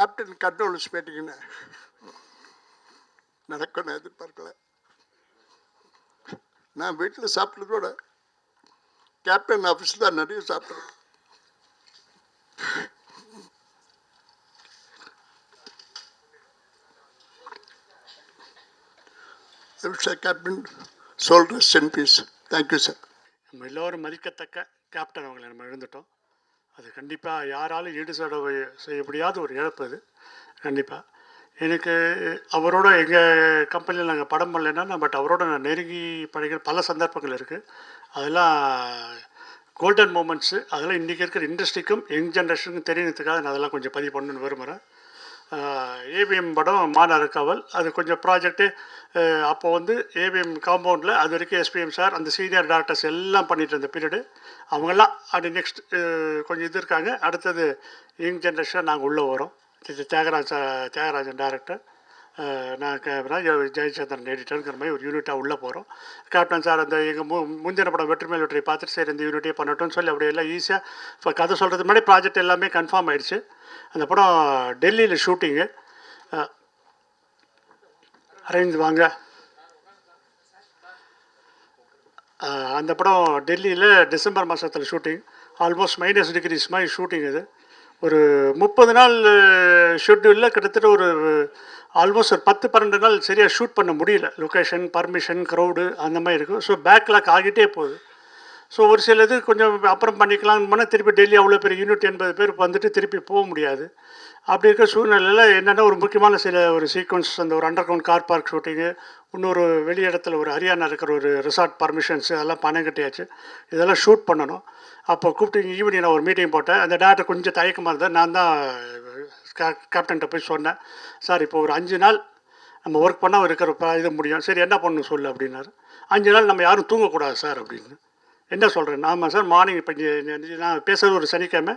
Captain controls பேட்டிங்கன்னு நான் எதிர்பார்க்கல. நான் வீட்டில் சாப்பிட்றதோட கேப்டன் ஆஃபீஸில் தான் நிறைய சாப்பிட்றேன் சார் கேப்டன் சோல் சென்ட் பீஸ் தேங்க்யூ சார் நம்ம எல்லோரும் மதிக்கத்தக்க கேப்டன் அவங்களை நம்ம எழுந்துட்டோம் அது கண்டிப்பாக யாராலும் ஈடு செய்ய செய்ய முடியாத ஒரு இழப்பு அது. கண்டிப்பாக எனக்கு அவரோட எங்கள் கம்பெனியில் நாங்கள் படம் பண்ணலைன்னா பட் அவரோட நான் நெருங்கி பழகிற பல சந்தர்ப்பங்கள் இருக்குது அதெல்லாம் கோல்டன் மூமெண்ட்ஸு அதெல்லாம் இன்றைக்கி இருக்கிற இண்டஸ்ட்ரிக்கும் யங் ஜென்ரேஷனுக்கும் தெரியறதுக்காக நான் அதெல்லாம் கொஞ்சம் பதிவு பண்ணணும்னு விரும்புகிறேன் ஏவிஎம் படம் மாநகர காவல். அது கொஞ்சம் ப்ராஜெக்ட்டு அப்போ வந்து ஏவிஎம் காம்பவுண்டில் அது வரைக்கும் எஸ்பிஎம் சார் அந்த சீனியர் டாக்டர்ஸ் எல்லாம் பண்ணிகிட்டு இருந்த பீரியடு அவங்கெல்லாம் அப்படி நெக்ஸ்ட் கொஞ்சம் இது இருக்காங்க. அடுத்தது யங் ஜென்ரேஷன் நாங்கள் உள்ளே வரோம். திரு தியாகராஜ தியாகராஜன் டேரக்டர் நான் ஜெயச்சந்திரன் எடிட்டருங்கிற மாதிரி ஒரு யூனிட்டாக உள்ளே போகிறோம் கேப்டன் சார் அந்த எங்கள் மு முந்தின படம் வெற்றிமேல் வெற்றி பார்த்துட்டு சரி இந்த யூனிட்டே பண்ணட்டும்னு சொல்லி அப்படியே எல்லாம் ஈஸியாக இப்போ கதை சொல்கிறது முன்னாடி ப்ராஜெக்ட் எல்லாமே கன்ஃபார்ம் ஆயிடுச்சு. அந்த படம் டெல்லியில் ஷூட்டிங்கு அரேஞ்ச் வாங்க. அந்த படம் டெல்லியில் டிசம்பர் மாதத்தில் ஷூட்டிங் ஆல்மோஸ்ட் மைனஸ் டிகிரிஸ் மாதிரி ஷூட்டிங் இது ஒரு முப்பது நாள் ஷெட்யூலில் கிட்டத்தட்ட ஒரு ஆல்மோஸ்ட் ஒரு பத்து பன்னெண்டு நாள் சரியாக ஷூட் பண்ண முடியல. லொக்கேஷன் பர்மிஷன் க்ரௌடு அந்த மாதிரி இருக்கும் ஸோ பேக்லாக் ஆகிட்டே போகுது. ஸோ ஒரு சில இது கொஞ்சம் அப்புறம் பண்ணிக்கலாம்னு போனால் திருப்பி டெல்லி அவ்வளோ பெரிய யூனிட் எண்பது பேர் வந்துட்டு திருப்பி போக முடியாது. அப்படி இருக்க சூழ்நிலையில் என்னென்னா ஒரு முக்கியமான சில ஒரு சீக்வன்ஸ் அந்த ஒரு underground car park shooting இன்னொரு வெளி இடத்துல ஒரு ஹரியானா இருக்கிற ஒரு ரிசார்ட் பர்மிஷன்ஸ் அதெல்லாம் பணம் கட்டியாச்சு. இதெல்லாம் ஷூட் பண்ணணும். அப்போ கூப்பிட்டு ஈவினிங் நான் ஒரு மீட்டிங் போட்டேன். அந்த டேரக்டர் கொஞ்சம் தயக்கமாக இருந்தேன் நான் தான் கேப்டன்கிட்ட போய் சொன்னேன். சார் இப்போ ஒரு அஞ்சு நாள் நம்ம ஒர்க் பண்ணால் இருக்கிற ப- இது முடியும். சரி என்ன பண்ணணும் சொல்லு அப்படின்னாரு. அஞ்சு நாள் நம்ம யாரும் தூங்கக்கூடாது சார் அப்படின்னு. என்ன சொல்கிறேன் ஆமாம் சார் மார்னிங் இப்போ நான் பேசுகிறது ஒரு சனிக்கிழமை.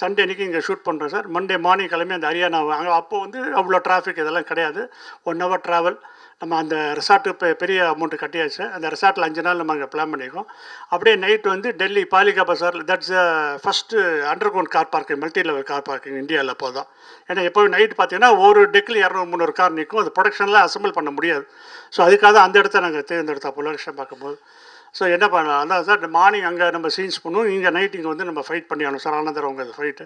சண்டே அன்றைக்கி இங்கே ஷூட் பண்ணுறேன் சார். மண்டே மார்னிங் கிளம்பி அந்த ஹரியானா அங்கே அப்போ வந்து அவ்வளோ டிராஃபிக் இதெல்லாம் கிடையாது. ஒன் ஹவர் ட்ராவல் நம்ம அந்த ரெசார்ட்டு இப்போ பெரிய அமௌண்ட்டு கட்டியாச்சு. அந்த ரெசார்ட்டில் அஞ்சு நாள் நம்ம அங்கே பிளான் பண்ணியிருக்கோம் அப்படியே நைட் வந்து Delhi Palika Bazaar that's first underground car parking multi level car parking இந்தியாவில் அப்போ தான். ஏன்னா எப்போவும் நைட் பார்த்தீங்கன்னா ஒரு டெக்கில் இரநூறு முந்நூறு கார் நிற்கும். அது ப்ரொடக்ஷனில் அசம்பிள் பண்ண முடியாது. ஸோ அதுக்காக தான் அந்த இடத்த நாங்கள் தேர்ந்தெடுத்தோம். அப்போ பார்க்கும்போது. ஸோ என்ன பண்ணலாம்? அதான் சார் மார்னிங் அங்கே நம்ம சீன்ஸ் பண்ணுவோம். இங்கே நைட் இங்கே வந்து நம்ம ஃபைட் பண்ணிடணும் சார். ஆனந்தர் அவங்க ஃபைட்டு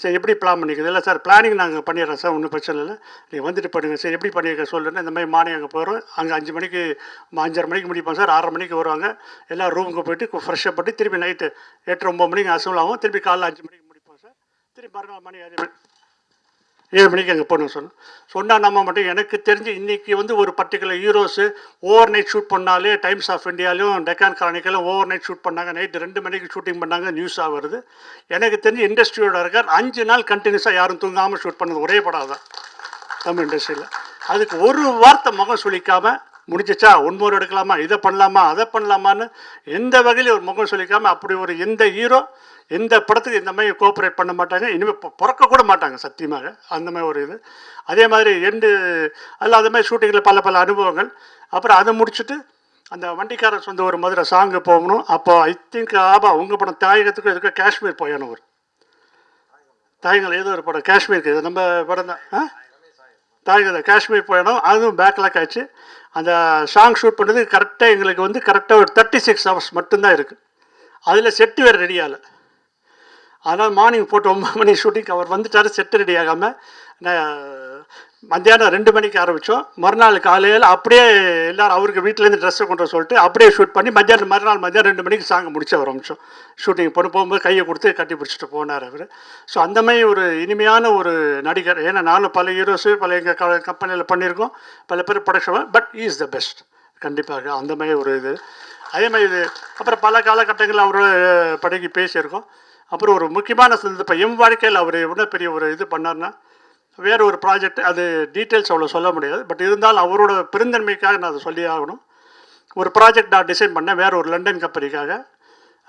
சரி எப்படி பிளான் பண்ணிக்கிறது இல்லை சார் பிளானிங் நாங்கள் பண்ணிடுறோம் சார். ஒன்றும் பிரச்சனை இல்லை. நீங்கள் வந்துட்டு பண்ணுங்கள் சார். எப்படி பண்ணியிருக்க சொல்லுன்னு இந்த மாதிரி மார்னிங் அங்கே போகிறோம் அங்கே அஞ்சு மணிக்கு அஞ்சரை மணிக்கு முடிப்போம் சார். ஆறரை மணிக்கு வருவாங்க. எல்லாம் ரூமுக்கு போயிட்டு ஃப்ரெஷ்ஷப் பண்ணி திருப்பி நைட்டு எட்டு ஒம்பது மணிக்கு அசம்பிள் ஆகும். திருப்பி காலைல அஞ்சு மணிக்கு முடிப்போம் சார். திருப்பி மறுநாள் மணி ஏழு மணி ஏழு மணிக்கு அங்கே போகணும் சொன்னோம் சொன்னால் நம்ம மட்டும் எனக்கு தெரிஞ்சு இன்றைக்கி வந்து ஒரு particular heroes overnight shoot பண்ணாலே டைம்ஸ் ஆஃப் இந்தியாலையும் டெக்கான் கிரானிக்கலும் ஓவர் நைட் ஷூட் பண்ணாங்க நைட்டு ரெண்டு மணிக்கு ஷூட்டிங் பண்ணாங்க நியூஸாக வருது. எனக்கு தெரிஞ்சு இண்டஸ்ட்ரியோட இருக்கார். அஞ்சு நாள் கண்டினியூஸாக யாரும் தூங்காமல் ஷூட் பண்ணது ஒரே படம் தான் தமிழ் இண்டஸ்ட்ரியில் அதுக்கு ஒரு வார்த்தை முகம் சொல்லிக்காம முடிஞ்சிச்சா? ஒன்பது எடுக்கலாமா? இதை பண்ணலாமா? அதை பண்ணலாமான்னு எந்த வகையிலையும் ஒரு முகம் சொல்லிக்காமல் அப்படி ஒரு எந்த ஹீரோ எந்த படத்துக்கு இந்த மாதிரி கோஆப்ரேட் பண்ண மாட்டாங்க. இனிமேல் பிறக்க கூட மாட்டாங்க சத்தியமாக. அந்த மாதிரி ஒரு இது. அதே மாதிரி எண்டு அல்ல அது மாதிரி ஷூட்டிங்கில் பல பல அனுபவங்கள். அப்புறம் அதை முடிச்சுட்டு அந்த வண்டிக்காரன் சொந்த ஒரு மதுரை சாங்கு போகணும். அப்போ ஐ திங்க் ஆபா உங்கள் படம் தாயகத்துக்கும் எதுக்கும் காஷ்மீர் போயணும் ஒரு தாயகங்கள் ஏதோ ஒரு படம். காஷ்மீருக்கு இது நம்ம படம் தான். ஆ? தாயகத்தை காஷ்மீர் போயிடும் அதுவும் பேக்லாக் ஆச்சு அந்த சாங் ஷூட் பண்ணது கரெக்டாக எங்களுக்கு வந்து கரெக்டாக ஒரு தேர்ட்டி சிக்ஸ் ஹவர்ஸ் மட்டும்தான் இருக்குது அதில் செட்டு வேறு ரெடி ஆகலை. அதனால் மார்னிங் போட்டு ஒம்பது மணி ஷூட்டிங் அவர் வந்துட்டார் செட்டு ரெடி ஆகாமல் நான் மத்தியானம் ரெண்டு மணிக்கு ஆரம்பித்தோம் மறுநாள் காலையில் அப்படியே எல்லாரும் அவருக்கு வீட்டிலேருந்து ட்ரெஸ்ஸை கொண்டு சொல்லிட்டு அப்படியே ஷூட் பண்ணி மத்தியானம் மறுநாள் மத்தியானம் ரெண்டு மணிக்கு சாங் முடிச்சு ஆரம்பித்தோம் ஷூட்டிங் பண்ண போகும்போது கையை கொடுத்து கட்டி பிடிச்சிட்டு போனார் அவர். ஸோ அந்த மாதிரி ஒரு இனிமையான ஒரு நடிகர். ஏன்னா நானும் பல ஹீரோஸு பல எங்கள் கம்பெனியில் பண்ணியிருக்கோம். பல பேர் production but is the best கண்டிப்பாக அந்த மாதிரி ஒரு இது. அதே மாதிரி இது அப்புறம் பல காலகட்டங்களில் அவரோட படகி பேசியிருக்கோம். அப்புறம் ஒரு முக்கியமான இப்போ எம் வாழ்க்கையில் அவர் எவ்வளோ பெரிய ஒரு இது பண்ணார்னா வேறு ஒரு ப்ராஜெக்ட் அது டீட்டெயில்ஸ் அவ்வளோ சொல்ல முடியாது. பட் இருந்தாலும் அவரோட பெருந்தன்மைக்காக நான் அதை சொல்லி ஆகணும். ஒரு ப்ராஜெக்ட் நான் டிசைன் பண்ணேன் வேறு ஒரு லண்டன் கம்பெனிக்காக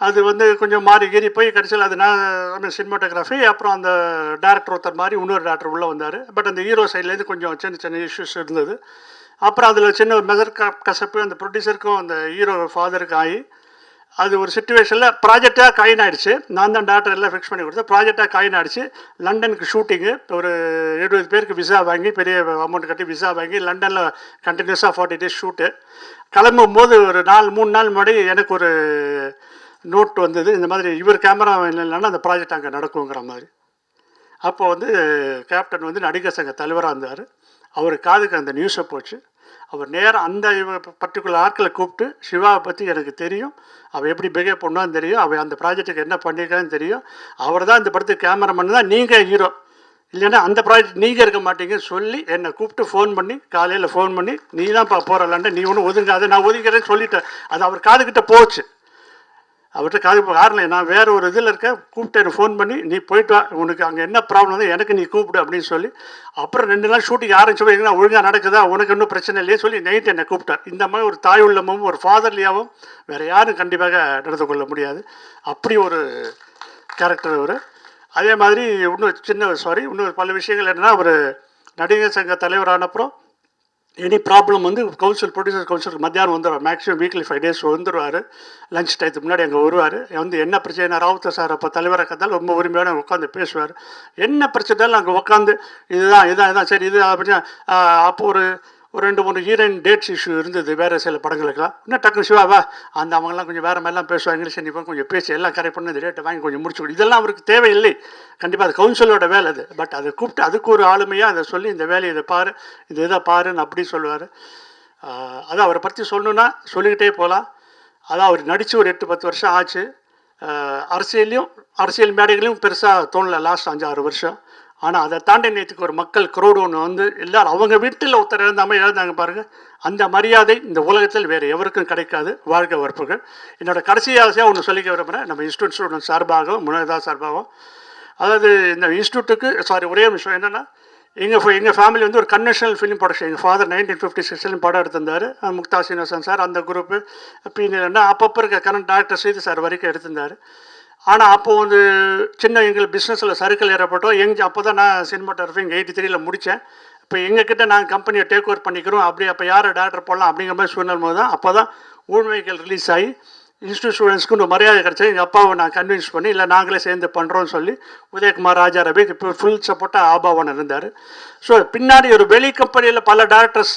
அது வந்து கொஞ்சம் மாறி கீறி போய் கடைசியில் அது நான் சினிமாட்டோகிராஃபி அப்புறம் அந்த டேரக்டர் ஒருத்தர் மாதிரி இன்னொரு டேரக்டர் உள்ளே வந்தார். பட் அந்த ஹீரோ சைட்லேருந்து கொஞ்சம் சின்ன சின்ன இஷ்யூஸ் இருந்தது. அப்புறம் அதில் சின்ன ஒரு மெதர் கசப்பு அந்த ப்ரொடியூசருக்கும் அந்த ஹீரோ ஃபாதருக்கும் ஆகி அது ஒரு சுச்சுவேஷனில் ப்ராஜெக்டாக காயின் ஆயிடுச்சு. நான் தான் டாக்டர் எல்லாம் ஃபிக்ஸ் பண்ணி கொடுத்தேன். ப்ராஜெக்டாக காயின் ஆயிடுச்சு. லண்டனுக்கு ஷூட்டிங்கு ஒரு எழுபது பேருக்கு விசா வாங்கி பெரிய அமௌண்ட் கட்டி விசா வாங்கி லண்டனில் கண்டினியூஸாக ஃபார்ட்டி டேஸ் ஷூட்டு கிளம்பும் போது ஒரு நாலு மூணு நாள் முன்னாடி எனக்கு ஒரு நோட் வந்தது. இந்த மாதிரி இவர் கேமரா இல்லைன்னா அந்த ப்ராஜெக்ட் அங்கே நடக்குங்கிற மாதிரி. அப்போ வந்து கேப்டன் வந்து நடிகர் சங்க தலைவராக இருந்தார். அவர் காதுக்கு அந்த நியூஸை போச்சு. அவர் நேரம் அந்த பர்டிகுலர் ஆட்களை கூப்பிட்டு சிவாவை பற்றி எனக்கு தெரியும். அவள் எப்படி பிஹேவ் பண்ணுவான்னு தெரியும். அவள் அந்த ப்ராஜெக்ட்டுக்கு என்ன பண்ணியிருக்கான்னு தெரியும். அவர் தான் இந்த படத்துக்கு கேமராமேன் தான். நீங்கள் ஹீரோ இல்லைன்னா அந்த ப்ராஜெக்ட் நீங்கள் இருக்க மாட்டீங்கன்னு சொல்லி என்னை கூப்பிட்டு ஃபோன் பண்ணி காலையில் ஃபோன் பண்ணி நீ தான்ப்பா போகிறலான்ட்டு நீ ஒன்றும் ஒதுங்காத. நான் ஒதுங்கிறேன்னு சொல்லிட்டேன். அது அவர் காதுகிட்ட போச்சு. அவர்கிட்ட காது காரணம் நான் வேறு ஒரு இதில் இருக்க கூப்பிட்டு எனக்கு ஃபோன் பண்ணி நீ போயிட்டு வா உனக்கு அங்கே என்ன ப்ராப்ளம் வந்து எனக்கு நீ கூப்பிடு அப்படின்னு சொல்லி அப்புறம் ரெண்டு நாள் ஷூட்டிங் ஆரம்பிச்சு எங்கன்னா ஒழுங்காக நடக்குதா உனக்கு இன்னும் பிரச்சனை இல்லையே சொல்லி நைட் என்னை கூப்பிட்டார். இந்த மாதிரி ஒரு தாய் உள்ளமும் ஒரு ஃபாதர்லியாவும் வேறு யாரும் கண்டிப்பாக நடந்து கொள்ள முடியாது. அப்படி ஒரு கேரக்டர் அவர். அதே மாதிரி இன்னும் சின்ன சாரி இன்னும் பல விஷயங்கள் என்னென்னா அவர் நடிகர் சங்க தலைவரானப்புறம் எனி ப்ராப்ளம் வந்து கவுன்சில் ப்ரொடியூசர் கவுன்சிலுக்கு மத்தியானம் வந்துடுவார். மேக்ஸிமம் வீக்லி ஃபைவ் டேஸ் வந்துடுவார். லஞ்ச் டயத்துக்கு முன்னாடி அங்கே வருவார். வந்து என்ன பிரச்சனை ராவுத்த சார் அப்போ தலைவராக இருந்தாலும் ரொம்ப உரிமையோட உட்காந்து பேசுவார். என்ன பிரச்சனைனாலும் அங்கே உட்காந்து இதுதான் இதுதான் இதுதான் சரி இது அப்படின்னா அப்போ ஒரு ஒரு ரெண்டு மூணு ஹீரோயின் டேட்ஸ் இஷ்யூ இருந்தது வேறு சில படங்களுக்கெல்லாம். இன்னும் டக்குனு சிவாவா அந்த அவங்கெல்லாம் கொஞ்சம் வேறு மாதிரிலாம் பேசுவாங்க இங்கிலீஷ் நீ கொஞ்சம் பேசி எல்லாம் கரெக்ட் பண்ணி அந்த ரேட்டை வாங்கி கொஞ்சம் முடிச்சு இதெல்லாம் அவருக்கு தேவையில்லை. கண்டிப்பாக அது கவுன்சிலோட வேலை அது. பட் அதை கூப்பிட்டு அதுக்கு ஒரு ஆளுமையாக அதை சொல்லி இந்த வேலையை இதை பாரு இந்த இதை பாருன்னு அப்படி சொல்லுவார். அது அவரை பற்றி சொல்லணுன்னா சொல்லிக்கிட்டே போகலாம் அதான் அவர் நடித்து ஒரு எட்டு பத்து வருஷம் ஆச்சு. அரசியல்லையும் அரசியல் மேடைகளையும் பெருசாக தோணல லாஸ்ட் அஞ்சாறு வருஷம். ஆனால் அதை தாண்டி நேற்றுக்கு ஒரு மக்கள் குரோடு ஒன்று வந்து எல்லாரும் அவங்க வீட்டில் ஒருத்தர் இழந்தாமல் இழந்தாங்க பாருங்கள் அந்த மரியாதை இந்த உலகத்தில் வேறு எவருக்கும் கிடைக்காது. வாழ்க்கை வரப்புகள் என்னோட கடைசி ஆசையாக ஒன்று சொல்லிக்க விரும்புகிறேன் நம்ம இன்ஸ்டியூட் சார்பாகவும் முனதா சார்பாகவும். அதாவது இந்த இன்ஸ்டியூட்டுக்கு சாரி ஒரே விஷயம் என்னென்னா எங்கள் எங்கள் ஃபேமிலி வந்து ஒரு கன்வென்ஷனல் ஃபிலிம் ப்ரொடக்ஷன் எங்கள் ஃபாதர் நைன்டீன் ஃபிஃப்டி சிக்ஸ்லையும் படம் எடுத்திருந்தார். முக்தா சீனிவாசன் சார் அந்த குரூப்பு பீனியல்னா அப்பப்போ இருக்க கரண்ட் டாக்டர் ஸ்ரீது சார் வரைக்கும் எடுத்திருந்தார். ஆனால் அப்போது வந்து சின்ன எங்கள் பிஸ்னஸில் சர்க்கிள் ஏறப்பட்டோம். எங்க அப்போ தான் நான் சினிமாட்டோகிராஃபிங் எயிட்டி த்ரீயில் முடித்தேன் இப்போ எங்ககிட்ட நாங்கள் கம்பெனியை டேக் ஓவர் பண்ணிக்கிறோம். அப்படி அப்போ யாரை டேரக்டர் போடலாம் அப்படிங்கிற மாதிரி சூழ்நிலை போது தான் அப்போ தான் ஊழ்மைகள் ரிலீஸ் ஆகி இன்ஸ்டியூட் ஸ்டூடெண்ட்ஸ்க்கு ஒரு மரியாதை கிடச்சது எங்கள் அப்பாவை நான் கன்வின்ஸ் பண்ணி இல்லை நாங்களே சேர்ந்து பண்ணுறோம்னு சொல்லி உதயகுமார் ராஜா ரவி இப்போ ஃபுல் சப்போர்ட்டாக ஆபாவன் இருந்தார். ஸோ பின்னாடி ஒரு வெளி கம்பெனியில் பல டேரக்டர்ஸ்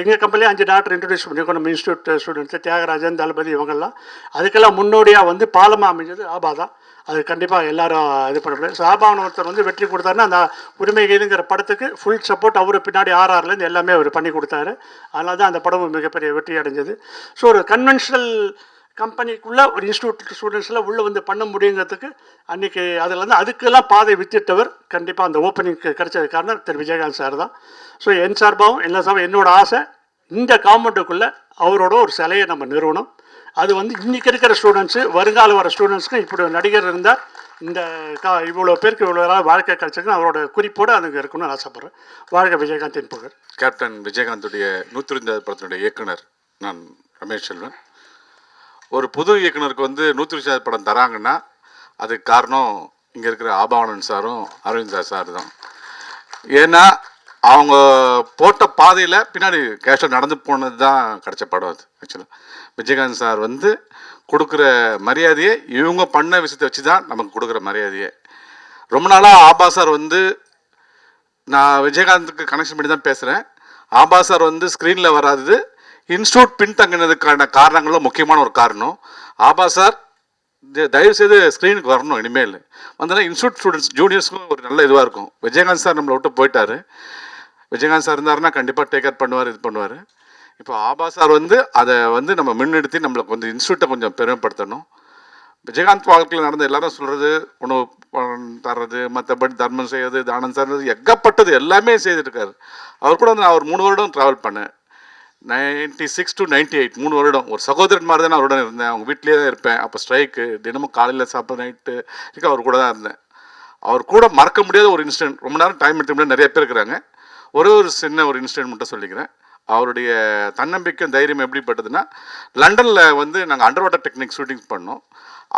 எங்கள் கம்பெனிலே அஞ்சு டேரக்டர் இன்ட்ரடியூஸ் பண்ணியிருக்கோம் நம்ம இன்ஸ்டியூட் ஸ்டூடெண்ட்ஸு தியாகராஜன் தளபதி இவங்கெல்லாம். அதுக்கெல்லாம் முன்னோடியாக வந்து பாலமாக அமைஞ்சது ஆபா தான். அது கண்டிப்பாக எல்லாரும் இது பண்ண முடியாது ஸோ ஆபாவன் ஒருத்தர் வந்து வெற்றி கொடுத்தாருன்னா அந்த உரிமை கீதுங்கிற படத்துக்கு ஃபுல் சப்போர்ட் அவர் பின்னாடி ஆர்ஆர்லேருந்து எல்லாமே அவர் பண்ணி கொடுத்தாரு. அதனால தான் அந்த படமும் மிகப்பெரிய வெற்றி அடைஞ்சது. ஸோ ஒரு கன்வென்ஷனல் கம்பெனிக்குள்ளே ஒரு இன்ஸ்டியூட் ஸ்டூடெண்ட்ஸில் உள்ளே வந்து பண்ண முடியுங்கிறதுக்கு அன்றைக்கி அதில் வந்து அதுக்கெல்லாம் பாதை வித்திட்டவர் கண்டிப்பாக அந்த ஓப்பனிங்க்கு கிடைச்சது காரணம் திரு விஜயகாந்த் சார் தான். ஸோ என் சார்பாகவும் எல்லா சார்பாகவும் என்னோடய ஆசை இந்த காம்பவுண்டுக்குள்ளே அவரோட ஒரு சிலையை நம்ம நிறுவனம். அது வந்து இன்றைக்கி இருக்கிற ஸ்டூடெண்ட்ஸு வருங்கால வர ஸ்டூடெண்ட்ஸுக்கு இப்படி நடிகர் இருந்தால் இந்த கா இவ்வளோ பேருக்கு இவ்வளோ வாழ்க்கை கிடைச்சிருக்கு அவரோட குறிப்போடு அதுக்கு இருக்கணும்னு ஆசைப்பட்றேன். வாழ்க விஜயகாந்தின் புகழ். கேப்டன் விஜயகாந்துடைய நூற்றி படத்தினுடைய இயக்குனர் நான் ரமேஷ் செல்வன். ஒரு புது இயக்குனருக்கு வந்து நூற்றி படம் தராங்கன்னா அதுக்கு காரணம் இங்கே இருக்கிற ஆபாவனன் சாரும் அரவிந்த் சார் சார் தான். ஏன்னா அவங்க போட்ட பாதையில் பின்னாடி கேஷுவல் நடந்து போனது தான் கிடச்ச படம் அது ஆக்சுவலாக விஜயகாந்த் சார் வந்து கொடுக்குற மரியாதையை இவங்க பண்ண விஷயத்தை வச்சு தான் நமக்கு கொடுக்குற மரியாதையே. ரொம்ப நாளாக ஆபா சார் வந்து நான் விஜயகாந்துக்கு கனெக்ஷன் பண்ணி தான் பேசுகிறேன் ஆபா சார் வந்து ஸ்க்ரீனில் வராது இன்ஸ்டியூட் பின்தங்கினதுக்கான காரணங்களும் முக்கியமான ஒரு காரணம். ஆபா சார் தயவுசெய்து தயவு செய்து ஸ்க்ரீனுக்கு வரணும் இனிமேல். வந்தோன்னா இன்ஸ்டியூட் ஸ்டூடெண்ட்ஸ் ஜூனியர்ஸ்க்கும் ஒரு நல்ல இதுவாக இருக்கும். விஜயகாந்த் சார் நம்மளை விட்டு போயிட்டாரு. விஜயகாந்த் சார் இருந்தாருன்னா கண்டிப்பாக டேக் அவுட் பண்ணுவார் இது பண்ணுவார். இப்போ ஆபா சார் வந்து அதை வந்து நம்ம முன்னெடுத்து நம்மளை கொஞ்சம் இன்ஸ்டியூட்டை கொஞ்சம் பெருமைப்படுத்தணும். விஜயகாந்த் வாழ்க்கையில் நடந்த எல்லாரும் சொல்கிறது உணவு பணம் தர்றது மற்றபடி தர்மம் செய்யறது தானம் தர்றது எக்கப்பட்டது எல்லாமே செய்துருக்காரு அவர் கூட வந்து நான் ஒரு மூணு வருடம் ட்ராவல் பண்ணேன். Ninety six to ninety eight மூணு வருடம். ஒரு சகோதரன் மாதிரி தான் நான் அவருடன் இருந்தேன். அவங்க வீட்லேயே தான் இருப்பேன். அப்போ ஸ்ட்ரைக்கு தினமும் காலையில் சாப்பிட்ற நைட்டு இருக்க அவர் கூட தான் இருந்தேன். அவர் கூட மறக்க முடியாத ஒரு இன்சிடென்ட் ரொம்ப நேரம் டைம் எடுத்து முடியாது நிறைய பேர் இருக்கிறாங்க. ஒரே ஒரு சின்ன ஒரு இன்சிடென்ட் மட்டும் சொல்லிக்கிறேன். அவருடைய தன்னம்பிக்கை தைரியம் எப்படிப்பட்டதுன்னா லண்டனில் வந்து நாங்கள் அண்டர் வாட்டர் டெக்னிக் ஷூட்டிங் பண்ணோம்.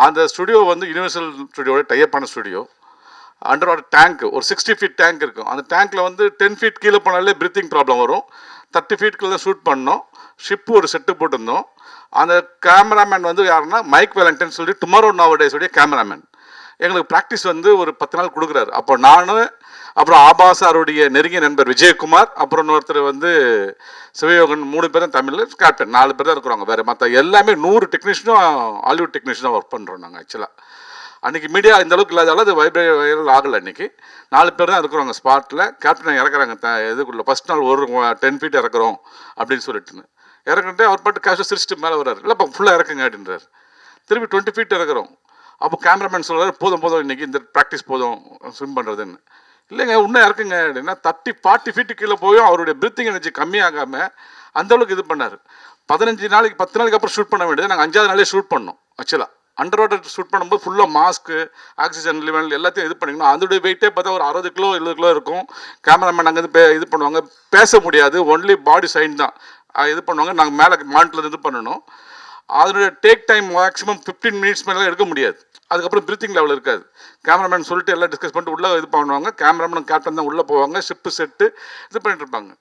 அந்த ஸ்டுடியோ வந்து யூனிவர்சல் ஸ்டுடியோட டையப்பான ஸ்டுடியோ அண்டர் வாட்டர் டேங்க் ஒரு சிக்ஸ்டி ஃபீட் டேங்க் இருக்கும். அந்த டேங்க்கில் வந்து டென் ஃபீட் கீழே போனாலே பிரீத்திங் ப்ராப்ளம் வரும். தேர்ட்டி ஃபீட்குள்ளே ஷூட் பண்ணோம். ஷிப்பு ஒரு செட்டு போட்டிருந்தோம். அந்த கேமராமேன் வந்து யாருன்னா மைக் வேலண்டன் சொல்லி டுமாரோ நாவடேஸ் உடைய கேமராமேன் எங்களுக்கு ப்ராக்டிஸ் வந்து ஒரு பத்து நாள் கொடுக்குறாரு. அப்போ நான் அப்புறம் ஆபாசாருடைய நெருங்கிய நண்பர் விஜயகுமார் அப்புறம் இன்னொருத்தர் வந்து சிவயோகன் மூணு பேரும் தமிழில் கேப்டன் நாலு பேர் தான் இருக்கிறாங்க. வேறு மற்ற எல்லாமே நூறு டெக்னீஷியனும் ஹாலிவுட் டெக்னீஷியனாக ஒர்க் பண்ணுறோம் நாங்கள் ஆக்சுவலாக அன்றைக்கி மீடியா இந்த அளவுக்கு இல்லாதால அது வைப்ரே வைரல் ஆகலை அன்றைக்கி நாலு பேர் தான் இருக்கிறாங்க ஸ்பாட்டில் கேப்டன் இறக்குறாங்க. த இதுக்குள்ளே ஃபஸ்ட் நாள் ஒரு டென் ஃபீட் இறக்குறோம் அப்படின்னு சொல்லிட்டுன்னு. இறக்குன்ட்டு அவர் பாட்டு கேஷ் சிரிச்சிட்டு மேலே வர்றாரு. இல்லை அப்போ ஃபுல்லாக இறக்குங்க அப்படின்றார். திருப்பி டுவெண்ட்டி ஃபீட் இறக்குறோம். அப்போ கேமராமேன் சொல்கிறார் போதும் போதும் இன்னைக்கு இந்த ப்ராக்டிஸ் போதும். ஸ்விம் பண்ணுறதுன்னு இல்லைங்க இன்னும் இறக்குங்க அப்படின்னா தேர்ட்டி ஃபார்ட்டி ஃபீட்டு கீழே போயும். அவருடைய பிரீத்திங் எனர்ஜி கம்மியாகாமல் அந்தளவுக்கு இது பண்ணார். பதினஞ்சு நாளைக்கு பத்து நாளைக்கு அப்புறம் ஷூட் பண்ண வேண்டியது நாங்கள் அஞ்சாவது நாளே ஷூட் பண்ணோம் ஆக்சுவலாக அண்டர் வாட்டர் ஷூட் பண்ணும்போது ஃபுல்லாக மாஸ்க்கு ஆக்சிஜன் லெவல் எல்லாத்தையும் இது பண்ணிக்கணும். அதோடைய வெயிட்டே பார்த்தா ஒரு அறுபது கிலோ எழுபது கிலோ இருக்கும். கேமராமேன் அங்கேருந்து பே இது பண்ணுவாங்க. பேச முடியாது. ஒன்லி பாடி சைன் தான். இது பண்ணுவாங்க. நாங்கள் மேலே மானிட்டில் இது பண்ணணும். அதனுடைய take time maximum fifteen minutes மேலே எடுக்க முடியாது. அதுக்கப்புறம் பிரீத்திங் லெவல் இருக்காது. கேமராமேன் சொல்லிட்டு எல்லாம் டிஸ்கஸ் பண்ணிட்டு உள்ளே இது பண்ணுவாங்க. கேமராமேன் கேப்டன் தான் உள்ளே போவாங்க. ஷிப்பு செட்டு இது பண்ணிட்டு இருப்பாங்க.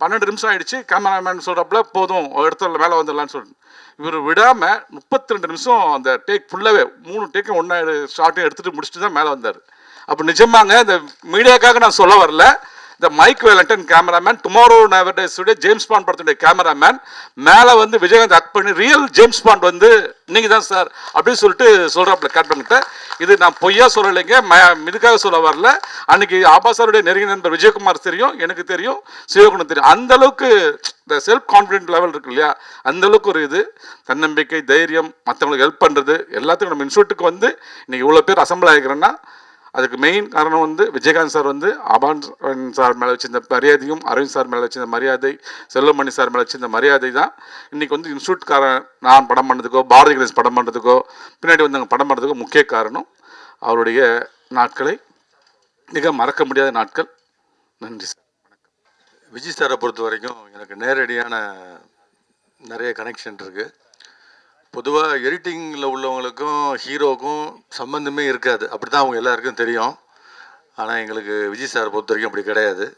பன்னெண்டு நிமிஷம் ஆயிடுச்சு கேமராமேன் சொல்கிறப்பல போதும் இடத்துல மேலே வந்துடலாம்னு சொல்லிட்டு. இவர் விடாமல் முப்பத்தி ரெண்டு நிமிஷம் அந்த டேக் ஃபுல்லாகவே மூணு டேக்கும் ஒன்றா ஷார்ட்டையும் எடுத்துகிட்டு முடிச்சுட்டு தான் மேலே வந்தார். அப்போ நிஜமாங்க இந்த மீடியாக்காக நான் சொல்ல வரல. இந்த மைக் வேலண்டன் கேமராமேன் டுமாரோ நவர்டேஸுடைய ஜேம்ஸ் பாண்ட் படத்துடைய கேமராமேன் மேலே வந்து விஜயகாந்த் ஆக்ட் பண்ணி ரியல் ஜேம்ஸ் பாண்ட் வந்து நீங்கள் தான் சார் அப்படின்னு சொல்லிட்டு சொல்கிறாப்புல கேப்டன்கிட்ட இது நான் பொய்யா சொல்லலைங்க ம இதுக்காக சொல்ல வரல. அன்னைக்கு ஆபாசாருடைய நெருங்கிய நண்பர் விஜயகுமார் தெரியும் எனக்கு தெரியும் சிவகுணம் தெரியும். அந்த அளவுக்கு இந்த செல்ஃப் கான்ஃபிடென்ட் லெவல் இருக்கு இல்லையா? அந்த அளவுக்கு ஒரு இது. தன்னம்பிக்கை தைரியம் மற்றவங்களுக்கு ஹெல்ப் பண்ணுறது எல்லாத்துக்கும் நம்ம இன்ஸ்டியூட்டுக்கு வந்து இன்னைக்கு இவ்வளோ பேர் அசம்பிள் ஆகிக்கிறேன்னா அதுக்கு மெயின் காரணம் வந்து விஜயகாந்த் சார் வந்து அபான் சார் மேலே வச்சிருந்த மரியாதையும் அரவிந்த் சார் மேலே வச்சிருந்த மரியாதை செல்வமணி சார் மேலே வச்சிருந்த மரியாதை தான் இன்றைக்கி வந்து இன்ஸ்டியூட்காரன் நான் படம் பண்ணதுக்கோ பாரதி கணேஷ் படம் பண்ணுறதுக்கோ பின்னாடி வந்து அங்கே படம் பண்ணுறதுக்கோ முக்கிய காரணம் அவருடைய நாட்களை மிக மறக்க முடியாத நாட்கள். நன்றி சார். விஜய் சாரை பொறுத்த வரைக்கும் எனக்கு நேரடியான நிறைய கனெக்ஷன் இருக்குது பொதுவாக எடிட்டிங்கில் உள்ளவங்களுக்கும் ஹீரோக்கும் சம்மந்தமே இருக்காது. அப்படி தான் அவங்க எல்லாருக்கும் தெரியும். ஆனால் எங்களுக்கு விஜய் சாரை பொறுத்த வரைக்கும் அப்படி கிடையாது.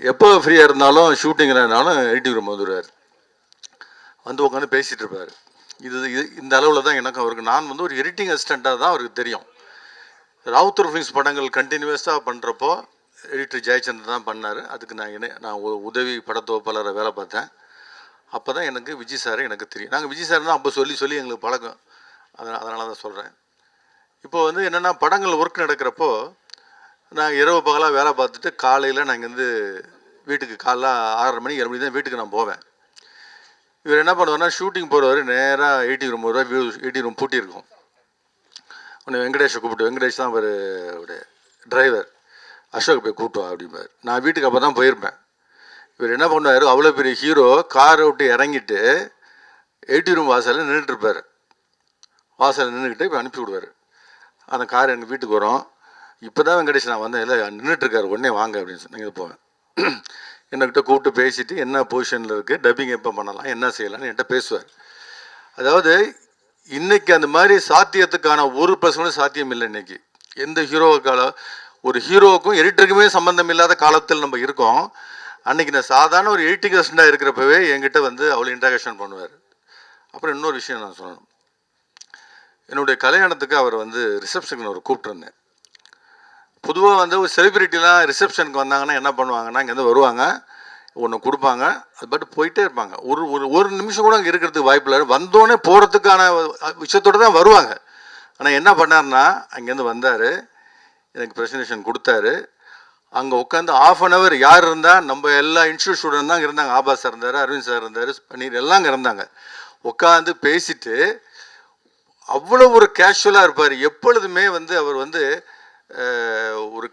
எப்போ ஃப்ரீயாக இருந்தாலும் ஷூட்டிங்கிறனாலும் எடிட்டிங் ரூம் வந்துடுவார் வந்து உட்காந்து பேசிகிட்டு இருப்பார். இது இது இந்த அளவில் தான் எனக்கும் அவருக்கு. நான் வந்து ஒரு எடிட்டிங் அசிஸ்டண்ட்டாக தான் அவருக்கு தெரியும். ராவுத்தர் ஃபிலிம்ஸ் படங்கள் கண்டினியூஸாக பண்ணுறப்போ எடிட்டர் ஜெயச்சந்திரன் தான் பண்ணார். அதுக்கு நான் இணை நான் உ- உதவி படத்தொகுப்பாளரை வேலை பார்த்தேன். அப்போ தான் எனக்கு விஜய் சாரை எனக்கு தெரியும். நாங்கள் விஜய் சார் தான் அப்போ சொல்லி சொல்லி எங்களுக்கு பழக்கம். அதனால் அதனால தான் சொல்கிறேன் இப்போ வந்து என்னென்னா படங்கள் ஒர்க் நடக்கிறப்போ நான் இரவு பகலாக வேலை பார்த்துட்டு காலையில் நான் இங்கேருந்து வீட்டுக்கு காலைல ஆறரை மணி ஏழு மணி தான் வீட்டுக்கு நான் போவேன். இவர் என்ன பண்ணுவார்னா ஷூட்டிங் போகிறவர் நேராக எயிட்டி ரூம் வருவார் வியூ எயிட்டி ரூம் பூட்டியிருக்கும் உன்னை வெங்கடேஷை கூப்பிட்டு வெங்கடேஷ் தான் அவர் டிரைவர் அசோக் போய் கூப்பிட்டு வா அப்படிம்பார். நான் வீட்டுக்கு அப்போ தான் போயிருப்பேன். இவர் என்ன பண்ணுவார்? அவ்வளோ பெரிய ஹீரோ காரை விட்டு இறங்கிட்டு எயிட்டி ரூம் வாசலில் நின்றுட்டு இருப்பார். வாசலில் நின்றுக்கிட்டு இப்போ அனுப்பி விடுவார். அந்த கார் எங்கள் வீட்டுக்கு வரும். இப்போ தான் வெங்கடேஷ் நான் வந்தேன். இல்லை நின்றுட்டுருக்காரு உடனே வாங்க அப்படின்னு சொன்னீங்க போவேன் என்னக்கிட்ட கூப்பிட்டு பேசிட்டு என்ன பொசிஷனில் இருக்குது டப்பிங் எப்போ பண்ணலாம் என்ன செய்யலாம்னு என்கிட்ட பேசுவார். அதாவது இன்றைக்கி அந்த மாதிரி சாத்தியத்துக்கான ஒரு பர்சனும் சாத்தியம் இல்லை இன்றைக்கி எந்த ஹீரோவுக்கால ஒரு ஹீரோவுக்கும் எடிட்டருக்குமே சம்மந்தம் இல்லாத காலத்தில் நம்ம இருக்கோம். அன்னைக்கு நான் சாதாரண ஒரு எயிட்டி அசிஸ்டண்டாக இருக்கிறப்பவே என்கிட்ட வந்து அவ்வளோ இன்ட்ராக்ஷன் பண்ணுவார். அப்புறம் இன்னொரு விஷயம் நான் சொல்லணும். என்னுடைய கல்யாணத்துக்கு அவர் வந்து ரிசப்ஷனுக்கு ஒரு கூப்பிட்டுருந்தேன். பொதுவாக வந்து ஒரு செலிப்ரிட்டிலாம் ரிசப்ஷனுக்கு வந்தாங்கன்னா என்ன பண்ணுவாங்கன்னா இங்கேருந்து வருவாங்க ஒன்று கொடுப்பாங்க அது பட்டு போயிட்டே இருப்பாங்க. ஒரு ஒரு ஒரு நிமிஷம் கூட அங்கே இருக்கிறதுக்கு வாய்ப்பு இல்லை. வந்தோடனே போகிறதுக்கான விஷயத்தோடு தான் வருவாங்க. ஆனால் என்ன பண்ணார்னா அங்கேருந்து வந்தார் எனக்கு ப்ரெசன்டேஷன் கொடுத்தாரு. அங்கே உட்காந்து ஆஃப் அன் அவர் யார் இருந்தால் நம்ம எல்லா இன்ஸ்டியூட் ஸ்டூடெண்ட் தான் இருந்தாங்க. ஆபாஸ் சார் இருந்தார் அரவிந்த் சார் இருந்தார் பன்னீர் எல்லாம் அங்கே இருந்தாங்க. உட்காந்து பேசிட்டு அவ்வளோ ஒரு கேஷுவலாக இருப்பார். எப்பொழுதுமே வந்து அவர் வந்து ஒரு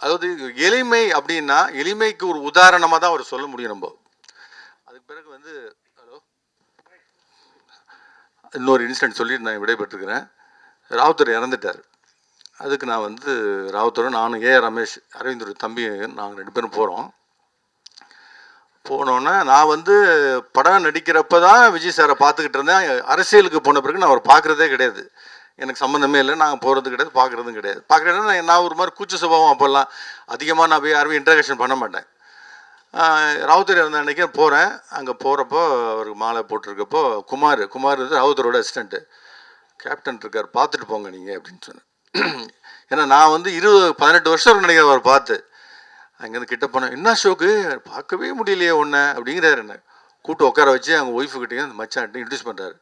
அதாவது எளிமை அப்படின்னா எளிமைக்கு ஒரு உதாரணமாக தான் அவர் சொல்ல முடியும் நம்ம. அதுக்கு பிறகு வந்து ஹலோ இன்னொரு இன்சிடென்ட் சொல்லிட்டு நான் விடைபெற்றுக்கிறேன். ராவுத்தர் இறந்துட்டார். அதுக்கு நான் வந்து ராவுத்தரும் நானும் ஏ ரமேஷ் அரவிந்தர் தம்பி நாங்கள் ரெண்டு பேரும் போகிறோம் போனோன்னே நான் வந்து படம் நடிக்கிறப்ப தான் விஜய் சாரை பார்த்துக்கிட்டு இருந்தேன். அரசியலுக்கு போன பிறகு நான் அவர் பார்க்குறதே கிடையாது. எனக்கு சம்மந்தமே இல்லை. நாங்கள் போகிறது கிடையாது பார்க்குறதும் கிடையாது. பார்க்குறேன்னா நான் ஒரு மாதிரி கூச்ச சுபாவம் அப்போல்லாம் அதிகமாக நான் போய் யாருமே இன்ட்ராக்ஷன் பண்ண மாட்டேன். ராவுத்தர் இருந்த அன்றைக்கி போகிறேன் அங்கே போகிறப்போ அவருக்கு மாலை போட்டிருக்கப்போ குமார் குமார் வந்து ராவுத்தரோட அசிஸ்டண்ட்டு கேப்டன் இருக்கார் பார்த்துட்டு போங்க நீங்கள் அப்படின்னு சொன்னேன். ஏன்னா நான் வந்து இருபது பதினெட்டு வருஷம் நினைக்கிறேன் அவர் பார்த்து. அங்கேருந்து கிட்ட போனேன் என்ன ஷோக்கு பார்க்கவே முடியலையே ஒன்று அப்படிங்கிறாரு என்ன. கூட்டு உட்கார வச்சு அவங்க ஒய்ஃபுக்கிட்டையும் அந்த மச்சான் இன்ட்ரடியூஸ் பண்ணுறாரு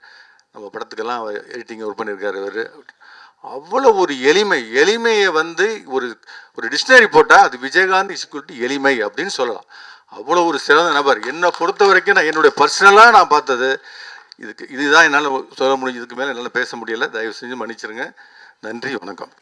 நம்ம படத்துக்கெல்லாம் எடிட்டிங் ஒர்க் பண்ணியிருக்காரு இவர். அவ்வளோ ஒரு எளிமை எளிமையை வந்து ஒரு ஒரு டிக்ஷனரி போட்டால் அது விஜயகாந்த் இஸ்குல்ட்டு எளிமை அப்படின்னு சொல்லலாம். அவ்வளோ ஒரு சிறந்த நபர். என்னை பொறுத்த வரைக்கும் நான் என்னுடைய பர்சனலாக நான் பார்த்தது இதுக்கு இதுதான் என்னால் சொல்ல முடியும் இதுக்கு மேலே என்னால் பேச முடியலை. தயவு செஞ்சு மன்னிச்சிருங்க. நன்றி வணக்கம்.